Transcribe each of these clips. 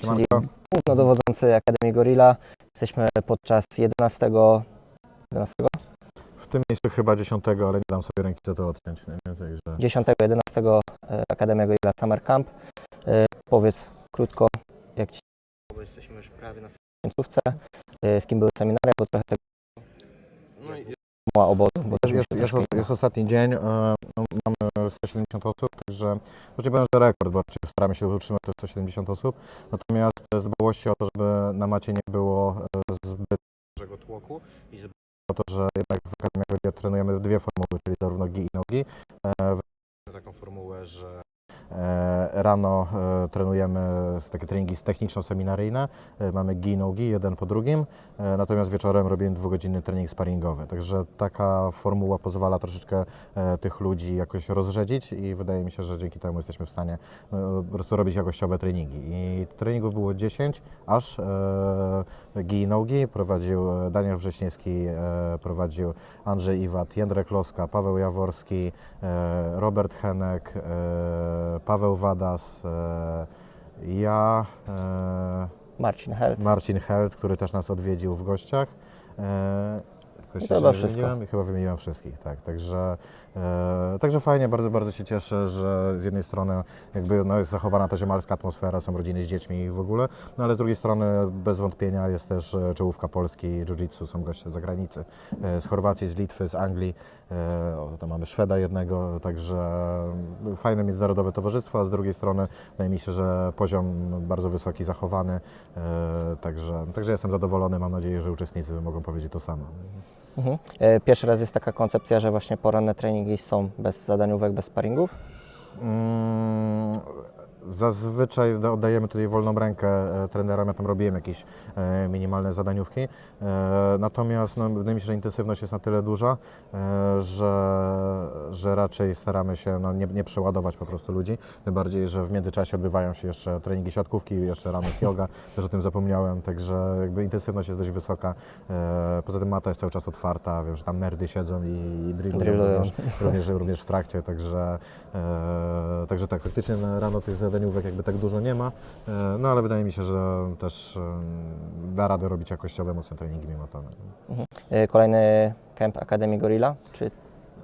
Siemanko. głównodowodzący Akademii Gorilla. Jesteśmy podczas 11, 11, W tym miejscu chyba 10, ale nie dam sobie ręki za to odciąć. Nie? Także 10, 11 e, Akademia Gorilla Summer Camp. E, Powiedz krótko, jak Ci... Bo jesteśmy już prawie na końcówce. E, Z kim były seminaria, bo trochę tego no i mała obozu, bo też jest, się jest, troszkę jest ostatni dzień, e, mamy 170 osób, także właściwie powiem, że rekord, bo staramy się utrzymać te 170 osób. Natomiast z dbałości o to, żeby na macie nie było e, zbyt dużego tłoku i zbyt o to, że jednak w Akademii trenujemy dwie formuły, czyli zarówno gi i nogi. E, taką formułę, że rano e, trenujemy takie treningi techniczno-seminaryjne, e, mamy gi, nogi, jeden po drugim, e, natomiast wieczorem robimy dwugodzinny trening sparingowy. Także taka formuła pozwala troszeczkę e, tych ludzi jakoś rozrzedzić i wydaje mi się, że dzięki temu jesteśmy w stanie e, po prostu robić jakościowe treningi. I treningów było 10, aż e, gi nogi prowadził e, Daniel Wrześniewski, e, prowadził Andrzej Iwat, Jędrek Loska, Paweł Jaworski, e, Robert Henek, e, Paweł Wadas, e, ja, e, Marcin Held. Marcin Held, który też nas odwiedził w gościach. Jakoś się chyba nie wszystko. wymieniłem? Chyba wymieniłem wszystkich, tak. Także, e, także fajnie, bardzo, bardzo się cieszę, że z jednej strony jakby no, jest zachowana ta ziemalska atmosfera, są rodziny z dziećmi i w ogóle, no ale z drugiej strony bez wątpienia jest też e, czołówka Polski, jiu-jitsu, są goście z zagranicy, e, z Chorwacji, z Litwy, z Anglii, e, o, tam mamy Szweda jednego, także e, fajne międzynarodowe towarzystwo, a z drugiej strony wydaje mi się, że poziom bardzo wysoki, zachowany, e, także, także jestem zadowolony, mam nadzieję, że uczestnicy mogą powiedzieć to samo. Mhm. E, Pierwszy raz jest taka koncepcja, że właśnie poranne treningi są bez zadaniówek, bez sparingów. Mm, Zazwyczaj da- oddajemy tutaj wolną rękę e, trenerom, ja tam robiłem jakieś e, minimalne zadaniówki. E, Natomiast no, wydaje mi się, że intensywność jest na tyle duża, że, że raczej staramy się no, nie, nie przeładować po prostu ludzi. Tym bardziej, że w międzyczasie odbywają się jeszcze treningi siatkówki, jeszcze rano yoga, też o tym zapomniałem, także jakby intensywność jest dość wysoka. Poza tym mata jest cały czas otwarta, wiem, że tam nerdy siedzą i, i drillują, również również, również w trakcie, także, także tak, faktycznie rano tych zadaniówek jakby tak dużo nie ma, e, no ale wydaje mi się, że też da radę robić jakościowe, mocne treningi mimo to. E, Kolejny camp Akademii Gorilla. Czy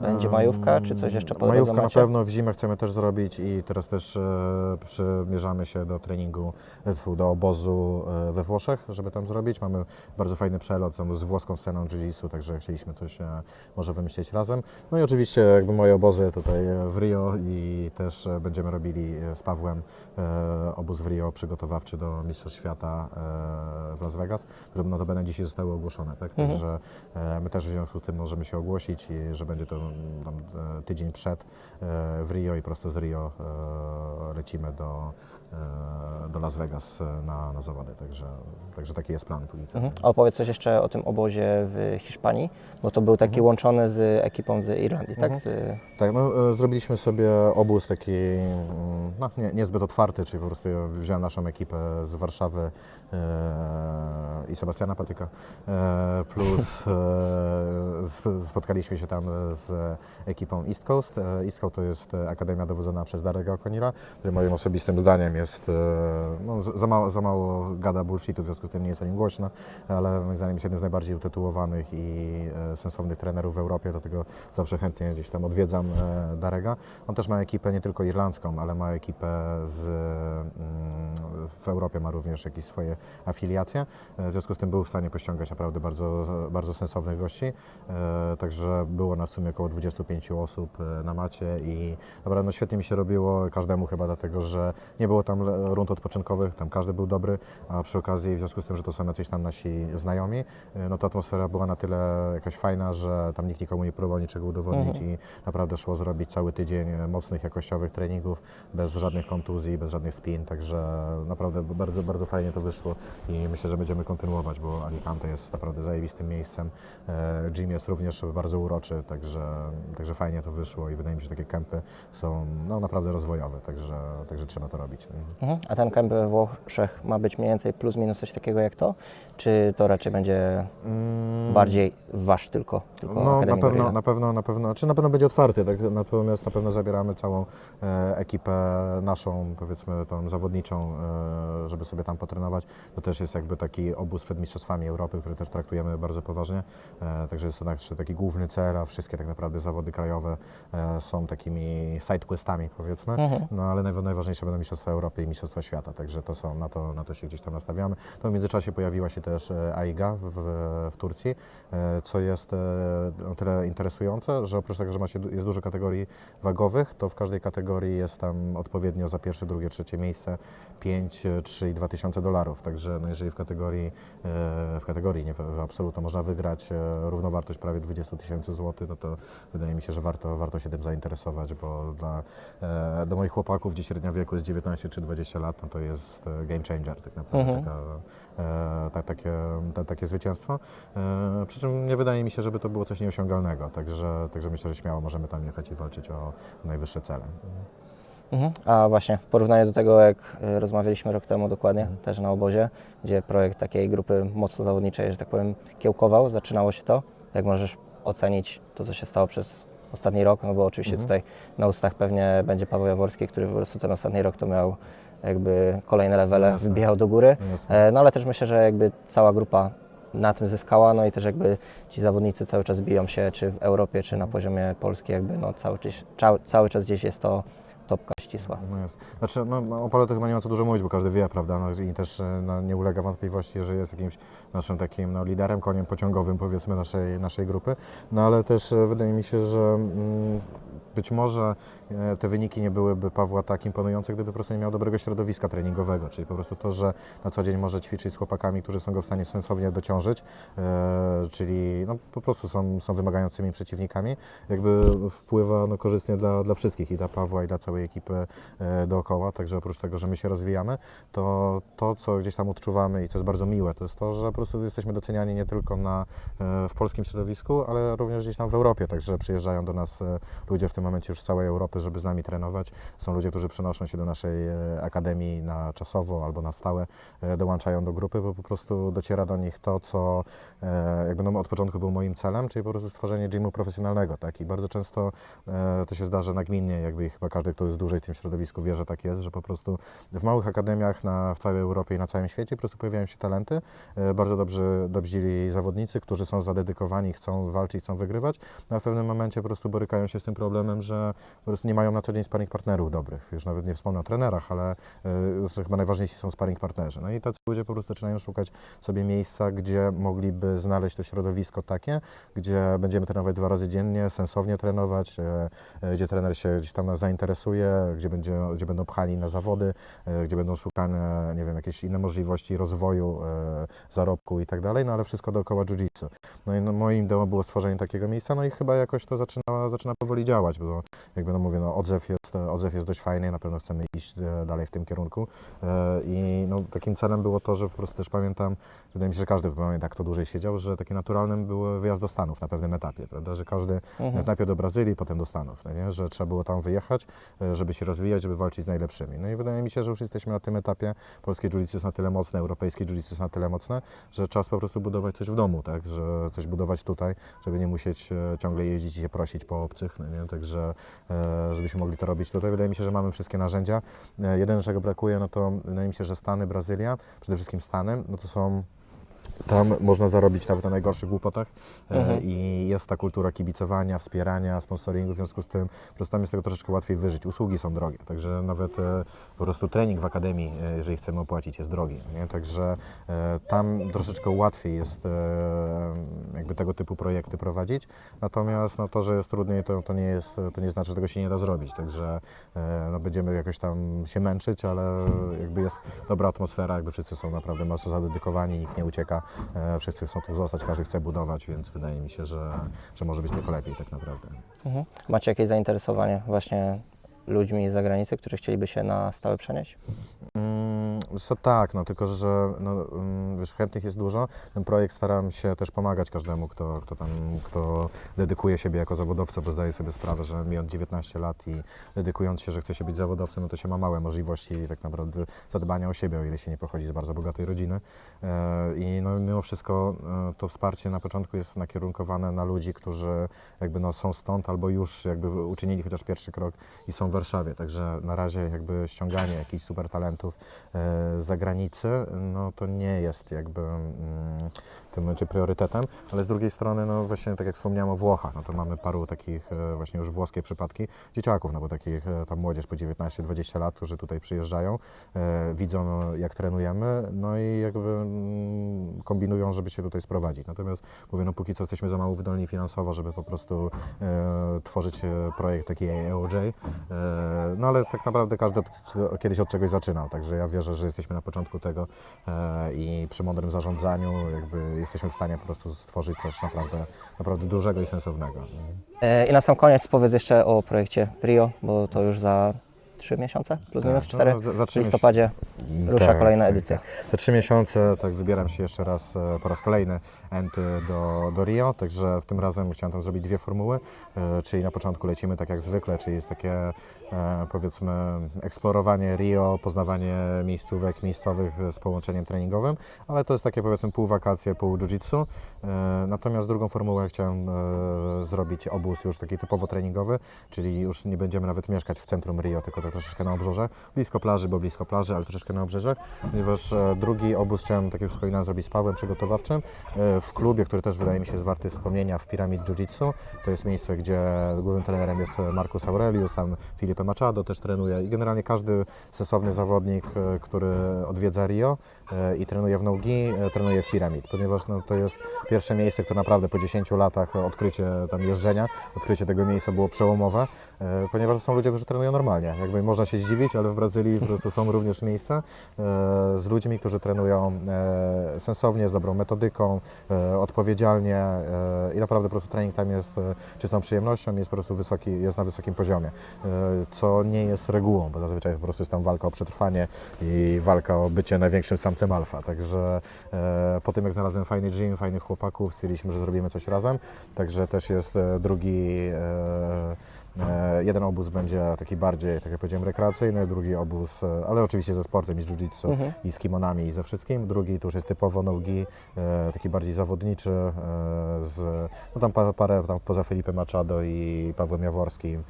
będzie majówka, czy coś jeszcze po Majówka na macie? pewno w zimę chcemy też zrobić i teraz też e, przymierzamy się do treningu, e, fu, do obozu e, we Włoszech, żeby tam zrobić. Mamy bardzo fajny przelot tam z włoską sceną jiu-jitsu, także chcieliśmy coś e, może wymyślić razem. No i oczywiście jakby moje obozy tutaj e, w Rio i też e, będziemy robili e, z Pawłem e, obóz w Rio przygotowawczy do Mistrzostw Świata e, w Las Vegas, które notabene dzisiaj zostały ogłoszone, tak? Mhm. Także e, my też w związku z tym możemy się ogłosić i że będzie to tam, e, tydzień przed e, w Rio i prosto z Rio e, lecimy do, do Las Vegas e, na, na zawody, także, także taki jest plan póki co. Mhm. A opowiedz coś jeszcze o tym obozie w Hiszpanii, bo to był taki Mhm. łączony z ekipą z Irlandii, tak? Z, Tak, no, e, zrobiliśmy sobie obóz taki mm, no, nie, niezbyt otwarty, czyli po prostu wziąłem naszą ekipę z Warszawy e, i Sebastiana Patyka, e, plus e, sp- spotkaliśmy się tam z ekipą East Coast. E, East Coast to jest e, akademia dowodzona przez Darego Okonila, który moim osobistym zdaniem jest, e, no, za, mało, za mało gada bullshitu, w związku z tym nie jest o nim głośno, ale moim zdaniem jest jednym z najbardziej utytułowanych i e, sensownych trenerów w Europie, dlatego zawsze chętnie gdzieś tam odwiedzam e, Darega. On też ma ekipę nie tylko irlandzką, ale ma ekipę z, mm, w Europie, ma również jakieś swoje afiliacje. W związku z tym był w stanie pościągać naprawdę bardzo, bardzo sensownych gości. Także było nas w sumie około 25 osób na macie i naprawdę no, świetnie mi się robiło każdemu chyba dlatego, że nie było tam rund odpoczynkowych, tam każdy był dobry, a przy okazji w związku z tym, że to są jacyś tam nasi znajomi, e, no to atmosfera była na tyle jakaś fajna, że tam nikt nikomu nie próbował niczego udowodnić i naprawdę szło zrobić cały tydzień e, mocnych, jakościowych treningów, bez żadnych kontuzji, bez żadnych spin, także naprawdę bardzo, bardzo fajnie to wyszło i myślę, że będziemy kontynuować, bo Alicante jest naprawdę zajebistym miejscem. E, Gym jest również bardzo uroczy, także, także fajnie to wyszło i wydaje mi się, że takie kempy są no, naprawdę rozwojowe, także, także trzeba to robić. Mhm. A ten kemp we Włoszech ma być mniej więcej plus minus coś takiego jak to? Czy to raczej będzie Mm, bardziej wasz tylko, tylko No, na Akademii pewno, Gorilla? na pewno, na pewno, czy na pewno będzie otwarty, tak? natomiast na pewno zabieramy całą e, ekipę naszą, powiedzmy tą zawodniczą, e, żeby sobie tam potrenować. To też jest jakby taki obóz przed Mistrzostwami Europy, który też traktujemy bardzo poważnie, e, także jest to nasz taki główny cel, a wszystkie tak naprawdę zawody krajowe e, są takimi sidequestami powiedzmy, Mhm. no ale najwa- najważniejsze będą Mistrzostwa Europy i Mistrzostwa Świata, także to są, na to, na to się gdzieś tam nastawiamy. To w międzyczasie pojawiła się też e, AIGA w, w Turcji, e, co jest e, o tyle interesujące, że oprócz tego, że ma się, du- jest dużo kategorii wagowych, to w każdej kategorii jest tam odpowiednio za pierwsze, drugie, trzecie miejsce 5, e, 3 i 2 tysiące dolarów. Także no jeżeli w kategorii, w kategorii nie w, absoluto można wygrać równowartość prawie 20 tysięcy złotych, no to wydaje mi się, że warto, warto się tym zainteresować, bo dla, do moich chłopaków, gdzie średnia wieku jest 19 czy 20 lat, no to jest e, game changer tak naprawdę. Mhm. Taka, e, tak, takie, ta, takie zwycięstwo. E, przy czym nie wydaje mi się, żeby to było coś nieosiągalnego, także, także myślę, że śmiało możemy tam jechać i walczyć o najwyższe cele. Mhm. A właśnie w porównaniu do tego, jak y, rozmawialiśmy rok temu dokładnie, Mhm. też na obozie, gdzie projekt takiej grupy mocno zawodniczej, że tak powiem, kiełkował, zaczynało się to. Jak możesz ocenić to, co się stało przez ostatni rok? No bo oczywiście Mhm. tutaj na ustach pewnie będzie Paweł Jaworski, który po prostu ten ostatni rok to miał jakby kolejne levele, Jasne. wybijał do góry. Jasne. E, No ale też myślę, że jakby cała grupa na tym zyskała, no i też jakby ci zawodnicy cały czas biją się, czy w Europie, czy na poziomie Polski, jakby no cały, cały czas gdzieś jest to topka ścisła. No jest. Znaczy, no, no, o Pole to chyba nie ma co dużo mówić, bo każdy wie, prawda? No, I też e, no, nie ulega wątpliwości, że jest jakimś naszym takim no, liderem, koniem pociągowym, powiedzmy, naszej, naszej grupy. No ale też e, wydaje mi się, że mm, być może e, te wyniki nie byłyby Pawła tak imponujące, gdyby po prostu nie miał dobrego środowiska treningowego, czyli po prostu to, że na co dzień może ćwiczyć z chłopakami, którzy są go w stanie sensownie dociążyć, e, czyli no, po prostu są, są wymagającymi przeciwnikami, jakby wpływa no, korzystnie dla, dla wszystkich, i dla Pawła, i dla całej ekipy e, dookoła, także oprócz tego, że my się rozwijamy, to to, co gdzieś tam odczuwamy i co jest bardzo miłe, to jest to, że po prostu jesteśmy doceniani nie tylko na, w polskim środowisku, ale również gdzieś tam w Europie, także przyjeżdżają do nas ludzie w tym momencie już z całej Europy, żeby z nami trenować. Są ludzie, którzy przenoszą się do naszej e, akademii na czasowo albo na stałe, e, dołączają do grupy, bo po prostu dociera do nich to, co e, jakby no, od początku był moim celem, czyli po prostu stworzenie gymu profesjonalnego, tak? I bardzo często to się zdarza nagminnie, jakby chyba każdy, kto jest dłużej w tym środowisku wie, że tak jest, że po prostu w małych akademiach na, w całej Europie i na całym świecie po prostu pojawiają się talenty, bardzo dobrze dobrzili zawodnicy, którzy są zadedykowani, chcą walczyć, chcą wygrywać, no, a w pewnym momencie po prostu borykają się z tym problemem, że po prostu nie mają na co dzień sparring partnerów dobrych, już nawet nie wspomnę o trenerach, ale że chyba najważniejsi są sparring partnerzy. No i tacy ludzie po prostu zaczynają szukać sobie miejsca, gdzie mogliby znaleźć to środowisko takie, gdzie będziemy trenować dwa razy dziennie, sensownie trenować, e, e, gdzie trener się gdzieś tam zainteresuje, gdzie, będzie, gdzie będą pchani na zawody, gdzie będą szukane, nie wiem, jakieś inne możliwości rozwoju, zarobku i tak dalej, no ale wszystko dookoła jiu-jitsu. No i no, moim ideą było stworzenie takiego miejsca, no i chyba jakoś to zaczyna, zaczyna powoli działać, bo jakby no mówię, no odzew jest, odzew jest dość fajny, na pewno chcemy iść e, dalej w tym kierunku E, i no, takim celem było to, że po prostu też pamiętam, wydaje mi się, że każdy pamięta, kto dłużej siedział, że takie naturalnym był wyjazd do Stanów na pewnym etapie, prawda, że każdy Mhm. najpierw do Brazylii, potem do Stanów, no nie? że trzeba było tam wyjechać, e, żeby się rozwijać, żeby walczyć z najlepszymi. No i wydaje mi się, że już jesteśmy na tym etapie, polskie jiu jest na tyle mocne, europejskie jiu jest na tyle mocne, że czas po prostu budować coś w domu, tak, że coś budować tutaj, żeby nie musieć e, ciągle jeździć i się prosić po obcych, no nie? także e, żebyśmy mogli to robić tutaj. Wydaje mi się, że mamy wszystkie narzędzia. E, Jedyne, czego brakuje, no to wydaje mi się, że Stany, Brazylia, przede wszystkim Stany, no to są tam można zarobić nawet na najgorszych głupotach e, Mhm. i jest ta kultura kibicowania, wspierania, sponsoringu, w związku z tym po prostu tam jest tego troszeczkę łatwiej wyżyć. Usługi są drogie, także nawet e, po prostu trening w akademii, e, jeżeli chcemy opłacić, jest drogi. Nie? Także tam troszeczkę łatwiej jest jakby tego typu projekty prowadzić, natomiast no, to, że jest trudniej, to, to, nie jest, to nie znaczy, że tego się nie da zrobić, także no, będziemy jakoś tam się męczyć, ale jakby jest dobra atmosfera, jakby wszyscy są naprawdę mocno zadedykowani, nikt nie ucieka, e, wszyscy chcą tu zostać, każdy chce budować, więc wydaje mi się, że, że może być tylko lepiej tak naprawdę. Mhm. Macie jakieś zainteresowanie właśnie ludźmi z zagranicy, którzy chcieliby się na stałe przenieść? Mm, Co tak, no tylko że no, mm, wiesz, chętnych jest dużo. Ten projekt staram się też pomagać każdemu, kto, kto tam, kto dedykuje siebie jako zawodowca, bo zdaję sobie sprawę, że mając 19 lat i dedykując się, że chce się być zawodowcem, no to się ma małe możliwości tak naprawdę zadbania o siebie, o ile się nie pochodzi z bardzo bogatej rodziny. E, I no, mimo wszystko e, to wsparcie na początku jest nakierunkowane na ludzi, którzy jakby no, są stąd albo już jakby uczynili chociaż pierwszy krok i są Warszawie. Także na razie jakby ściąganie jakichś super talentów e, z zagranicy, no to nie jest jakby mm, w tym momencie priorytetem, ale z drugiej strony, no właśnie tak jak wspomniałem o Włochach, no to mamy paru takich e, właśnie już włoskie przypadki dzieciaków, no bo takich e, tam młodzież po 19-20 lat, którzy tutaj przyjeżdżają, widzą jak trenujemy, no i jakby mm, kombinują, żeby się tutaj sprowadzić. Natomiast mówię, no póki co jesteśmy za mało wydolni finansowo, żeby po prostu tworzyć projekt taki AOJ, no ale tak naprawdę każdy kiedyś od czegoś zaczynał, także ja wierzę, że jesteśmy na początku tego e, i przy mądrym zarządzaniu jakby jesteśmy w stanie po prostu stworzyć coś naprawdę, naprawdę dużego i sensownego. E, I na sam koniec powiedz jeszcze o projekcie w Rio, bo to już za trzy miesiące, plus minus Tak, cztery. no, za- za W listopadzie rusza Tak, kolejna tak, edycja. Za trzy miesiące tak wybieram się jeszcze raz e, po raz kolejny enty do, do Rio, także w tym razem chciałem tam zrobić dwie formuły, e, czyli na początku lecimy tak jak zwykle, czyli jest takie e, powiedzmy eksplorowanie Rio, poznawanie miejscówek miejscowych z połączeniem treningowym, ale to jest takie powiedzmy pół wakacje, pół jiu-jitsu. E, Natomiast drugą formułę chciałem zrobić obóz już taki typowo treningowy, czyli już nie będziemy nawet mieszkać w centrum Rio, tylko tak troszeczkę na obrzeżach, blisko plaży, bo blisko plaży, ale troszeczkę na obrzeżach, ponieważ drugi obóz chciałem, tak jak wspominałem, zrobić z Pawłem przygotowawczym w klubie, który też wydaje mi się jest warty wspomnienia w Piramid Jiu-Jitsu. To jest miejsce, gdzie głównym trenerem jest Marcus Aurelius, tam Felipe Machado też trenuje i generalnie każdy sensowny zawodnik, e, który odwiedza Rio e, i trenuje w nogi, e, trenuje w Piramid, ponieważ no, to jest pierwsze miejsce, które naprawdę po 10 latach odkrycie tam jeżdżenia, odkrycie tego miejsca było przełomowe, ponieważ są ludzie, którzy trenują normalnie. Jakby można się zdziwić, ale w Brazylii po prostu są również miejsca z ludźmi, którzy trenują sensownie, z dobrą metodyką, odpowiedzialnie e, i naprawdę po prostu trening tam jest e, czystą przyjemnością, jest po prostu wysoki, jest na wysokim poziomie, e, co nie jest regułą, bo zazwyczaj po prostu jest tam walka o przetrwanie i walka o bycie największym samcem alfa, także e, po tym jak znalazłem fajny gym, fajnych chłopaków, stwierdziliśmy, że zrobimy coś razem, także też jest e, drugi e, E, Jeden obóz będzie taki bardziej, tak jak powiedziałem, rekreacyjny, drugi obóz, e, ale oczywiście ze sportem i z jiu-jitsu Mhm. i z kimonami i ze wszystkim. Drugi to już jest typowo nogi, e, taki bardziej zawodniczy, e, z, no tam pa- parę tam poza Felipe Machado i Pawłem Jaworskim e,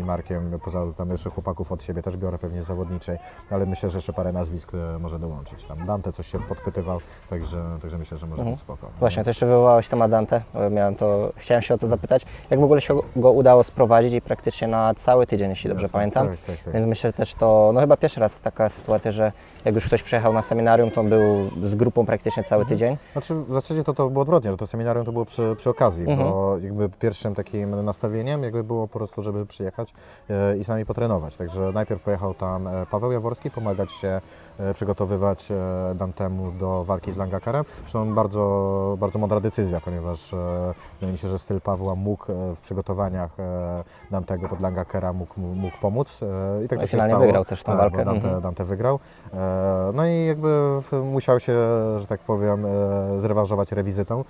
i Markiem, poza tam jeszcze chłopaków od siebie też biorę pewnie zawodniczej, ale myślę, że jeszcze parę nazwisk e, może dołączyć. Tam Dante coś się podpytywał, także, także myślę, że może Mhm. być spoko. Właśnie, to jeszcze wywołałeś temat Dante, miałem to, chciałem się o to zapytać. Jak w ogóle się go udało sprowadzić i praktycznie na cały tydzień, jeśli dobrze Jasne, pamiętam. Tak, tak, tak. Więc myślę że też to, no chyba pierwszy raz taka sytuacja, że jak już ktoś przyjechał na seminarium, to on był z grupą praktycznie cały tydzień. Znaczy w zasadzie to, to było odwrotnie, że to seminarium to było przy, przy okazji, Mhm. bo jakby pierwszym takim nastawieniem jakby było po prostu, żeby przyjechać e, i z nami potrenować. Także najpierw pojechał tam e, Paweł Jaworski, pomagać się e, przygotowywać Dantemu do walki z Langakarem. Zresztą bardzo, bardzo mądra decyzja, ponieważ wydaje mi się, że styl Pawła mógł w przygotowaniach Dantego pod Langakera mógł, mógł pomóc. I tak No to się stało. wygrał też tą tak, walkę. Dante, Mhm. Dante wygrał. No i jakby musiał się, że tak powiem, zrewanżować rewizytą,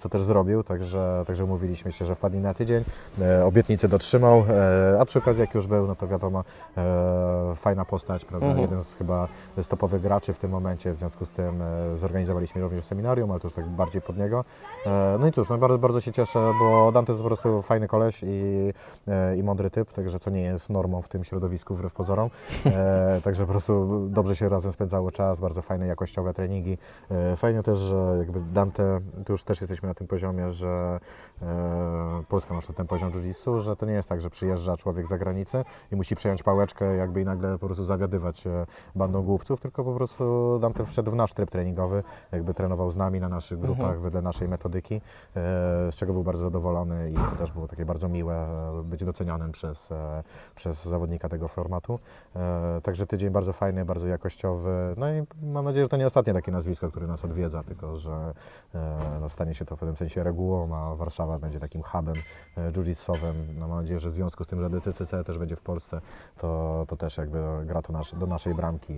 co też zrobił, także, także umówiliśmy się, że wpadnie na tydzień. Obietnicy dotrzymał, e, a przy okazji jak już był, no to wiadomo, e, fajna postać, prawda? Mhm. jeden z chyba z topowych graczy w tym momencie, w związku z tym e, zorganizowaliśmy również seminarium, ale to już tak bardziej pod niego. No i cóż, no bardzo, bardzo się cieszę, bo Dante jest po prostu fajny koleś i, i mądry typ, także co nie jest normą w tym środowisku wbrew pozorom. Także po prostu dobrze się razem spędzało czas, bardzo fajne, jakościowe treningi. Fajnie też, że jakby Dante, tu już też jesteśmy na tym poziomie, że Polska ma ten poziom jiu że to nie jest tak, że przyjeżdża człowiek z zagranicy i musi przejąć pałeczkę jakby i nagle po prostu zawiadywać e, bandą głupców, tylko po prostu Dante wszedł w nasz tryb treningowy, jakby trenował z nami na naszych grupach, wedle naszej metodyki, e, z czego był bardzo zadowolony i to też było takie bardzo miłe, być docenianym przez, e, przez zawodnika tego formatu. E, Także tydzień bardzo fajny, bardzo jakościowy. No i mam nadzieję, że to nie ostatnie takie nazwisko, które nas odwiedza, tylko że e, no, stanie się to w pewnym sensie regułą, a Warszawa będzie takim hubem e, jiu-jitsowym. No, mam nadzieję, że w związku z tym, że DTCC też będzie w Polsce, to, to też jakby gra nasz, do naszej bramki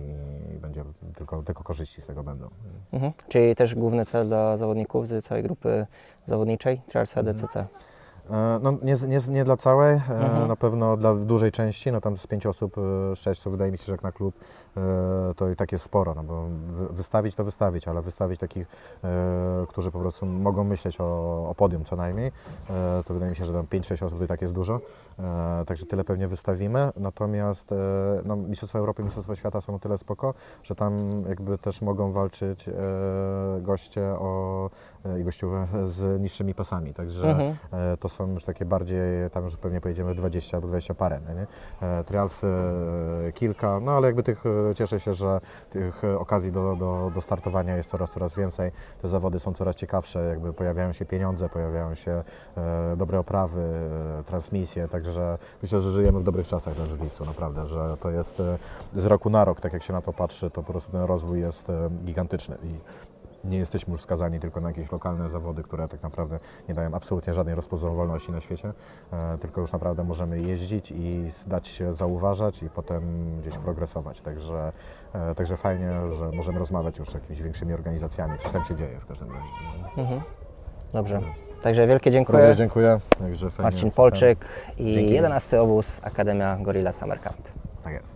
i będzie tylko, tylko korzyści z tego będą. Mhm. Czyli też główny cel dla zawodników z całej grupy zawodniczej Trialsa DCC. E, No, nie, nie, nie dla całej, e, Mhm. na pewno dla dużej części, no tam z pięć osób, e, sześć, co wydaje mi się, że jak na klub to i tak jest sporo, no bo wy- wystawić to wystawić, ale wystawić takich, którzy po prostu mogą myśleć o, o podium co najmniej, to wydaje mi się, że tam 5-6 osób to i tak jest dużo, także tyle pewnie wystawimy, natomiast no, Mistrzostwa Europy, Mistrzostwa Świata są o tyle spoko, że tam jakby też mogą walczyć goście o, i gościowe z niższymi pasami, także Mhm. E, to są już takie bardziej, tam już pewnie pojedziemy w 20 albo 20 parę, no nie? E, Trialsy e, kilka, no ale jakby tych, e, cieszę się, że tych e, okazji do, do, do startowania jest coraz, coraz więcej. Te zawody są coraz ciekawsze, jakby pojawiają się pieniądze, pojawiają się e, dobre oprawy, e, transmisje, także myślę, że żyjemy w dobrych czasach dla jiu naprawdę, że to jest e, z roku na rok, tak jak się na to patrzy, to po prostu ten rozwój jest e, gigantyczny i nie jesteśmy już skazani tylko na jakieś lokalne zawody, które tak naprawdę nie dają absolutnie żadnej rozpoznawalności na świecie, e, tylko już naprawdę możemy jeździć i dać się zauważać i potem gdzieś progresować. Także, e, także fajnie, że możemy rozmawiać już z jakimiś większymi organizacjami. Coś tam się dzieje w każdym razie. Mhm. Dobrze. Także wielkie dziękuję. Również dziękuję. Także fajnie, Marcin Polczyk i Dzięki. 11 obóz Akademia Gorilla Summer Camp. Tak jest.